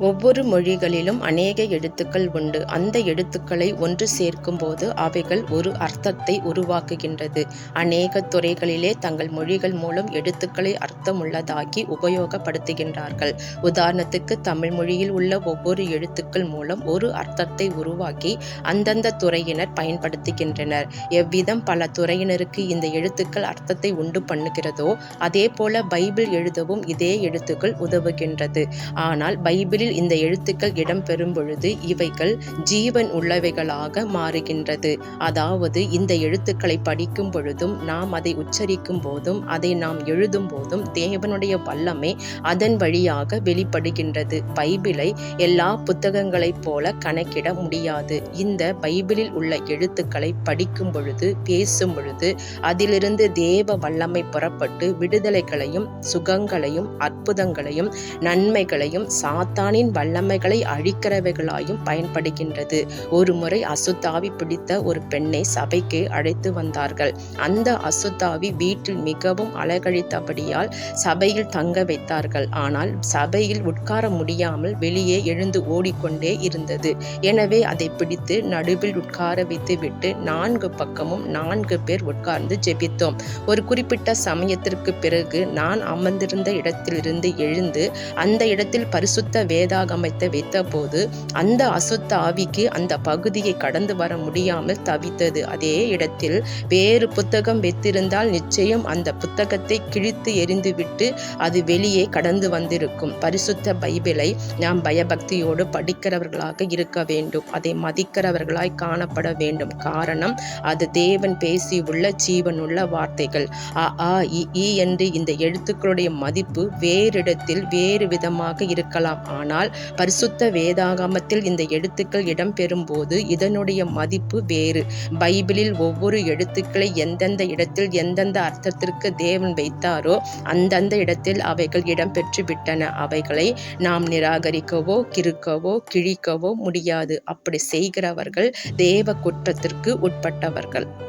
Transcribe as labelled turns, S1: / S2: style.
S1: ஒவ்வொரு மொழிகளிலும் அநேக எழுத்துக்கள் உண்டு. அந்த எழுத்துக்களை ஒன்று சேர்க்கும்போது அவைகள் ஒரு அர்த்தத்தை உருவாக்குகின்றது. அநேக துறைகளிலே தங்கள் மொழிகள் மூலம் எழுத்துக்களை அர்த்தமுள்ளதாக்கி உபயோகப்படுத்துகின்றார்கள். உதாரணத்துக்கு தமிழ் மொழியில் உள்ள ஒவ்வொரு எழுத்துக்கள் மூலம் ஒரு அர்த்தத்தை உருவாக்கி அந்தந்த துறையினர் பயன்படுத்துகின்றனர். எவ்விதம் பல துறையினருக்கு இந்த எழுத்துக்கள் அர்த்தத்தை உண்டு பண்ணுகிறதோ அதே போல பைபிள் எழுதவும் இதே எழுத்துக்கள் உதவுகின்றது. ஆனால் பைபிளில் இந்த எழுத்துக்கள் இடம்பெறும் பொழுது இவைகள் ஜீவன் உள்ளவைகளாக மாறுகின்றது. அதாவது இந்த எழுத்துக்களை படிக்கும் பொழுதும் நாம் அதை உச்சரிக்கும் போதும் அதை நாம் எழுதும் போதும் தேவனுடைய வல்லமை அதன் வழியாக வெளிப்படுகின்றது. பைபிளை எல்லா புத்தகங்களைப் போல கணக்கிட முடியாது. இந்த பைபிளில் உள்ள எழுத்துக்களை படிக்கும் பொழுது பேசும் பொழுது அதிலிருந்து தேவ வல்லமை புறப்பட்டு விடுதலைகளையும் சுகங்களையும் அற்புதங்களையும் நன்மைகளையும் சாத்தானின் வல்லமைகளை அழிக்கிறவைகளாயும் பயன்படுகின்றது. ஒருமுறை அசுத்தாவி பிடித்த ஒரு பெண்ணை சபைக்கு அழைத்து வந்தார்கள். அந்த அசுத்தாவி வீட்டில் மிகவும் அழகழித்தபடியால் சபையில் தங்க வைத்தார்கள். ஆனால் சபையில் உட்கார முடியாமல் வெளியே எழுந்து ஓடிக்கொண்டே இருந்தது. எனவே அதை பிடித்து நடுவில் உட்கார வைத்துவிட்டு நான்கு பக்கமும் நான்கு பேர் உட்கார்ந்து ஜெபித்தோம். ஒரு குறிப்பிட்ட சமயத்திற்குப் பிறகு நான் அமர்ந்திருந்த இடத்திலிருந்து எழுந்து அந்த இடத்தில் பரிசுத்த வேதாகமத்தை வைத்தபோது அந்த அசுத்த ஆவிக்கு அந்த பகுதியை கடந்து வர முடியாமல் தவித்தது. அதே இடத்தில் வேறு புத்தகம் வைத்திருந்தால் நிச்சயம் அந்த புத்தகத்தை கிழித்து எறிந்துவிட்டு அது வெளியே கடந்து வந்திருக்கும். பரிசுத்த பைபிளை நாம் பயபக்தியோடு படிக்கிறவர்களாக இருக்க வேண்டும். அதை மதிக்கிறவர்களாய் காணப்பட வேண்டும். காரணம் அது தேவன் பேசியுள்ள ஜீவனுள்ள வார்த்தைகள். அ ஆ இ என்று இந்த எழுத்துக்களுடைய மதிப்பு வேறிடத்தில் வேறு விதமாக இருக்கலாம். ஆனால் பரிசுத்த வேதாகமத்தில் இந்த எழுத்துக்கள் இடம்பெறும்போது இதனுடைய மதிப்பு வேறு. பைபிளில் ஒவ்வொரு எழுத்துக்களை எந்தெந்த இடத்தில் எந்தெந்த அர்த்தத்திற்கு தேவன் வைத்தாரோ அந்தந்த இடத்தில் அவைகள் இடம்பெற்று விட்டன அவைகளை நாம் நிராகரிக்கவோ கிறுக்கவோ கிழிக்கவோ முடியாது. அப்படி செய்கிறவர்கள் தேவ குற்றத்திற்கு உட்பட்டவர்கள்.